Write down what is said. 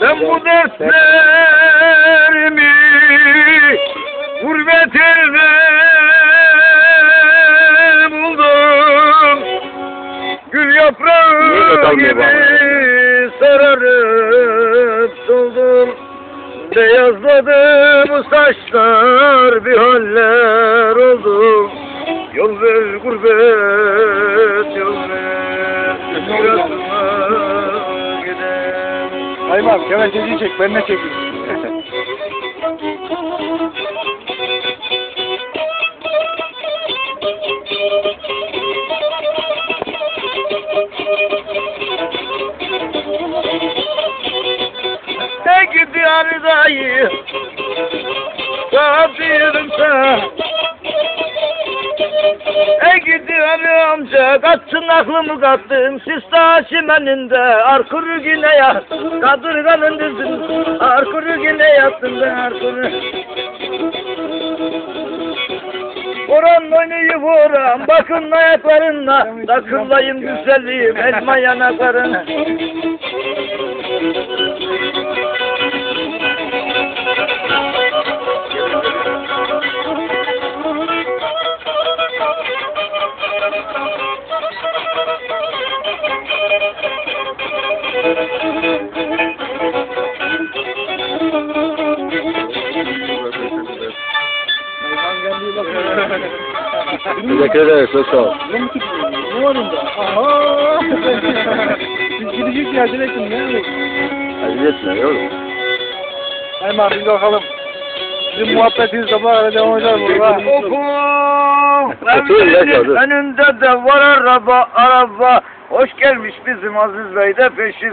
Ben bu dertlerimi gurbet elde buldum. Gül yaprağı gibi sararıp soldum. Beyazladı bu saçlar bir haller. Yol ver gurbet yol ver. Yoluna gider. Hayır abi kemençeciyi çek ben ne çekeyim. Ne gidiyor dayı? Sabirim sen. Gidiyor amca, katsın aklımı kattın, sista çimeninde, arkuru yine yat, kadırganın dizin, arkuru yine yattın ben arkuru. Oran oynayıp oran, bakın ayaklarınla, takırlayım güzelliğim, elma yanakların. Teşekkür ederiz. Çok sağ ol. Ne var onda? Aha! Biz gidecek ya direkt ne olur? Acele etme. Hayır abi biz bakalım. Bizim muhabbetiniz sabah kadar devam eder burada. Oku, önünde de var araba, araba. Hoş gelmiş bizim Aziz Bey de peşi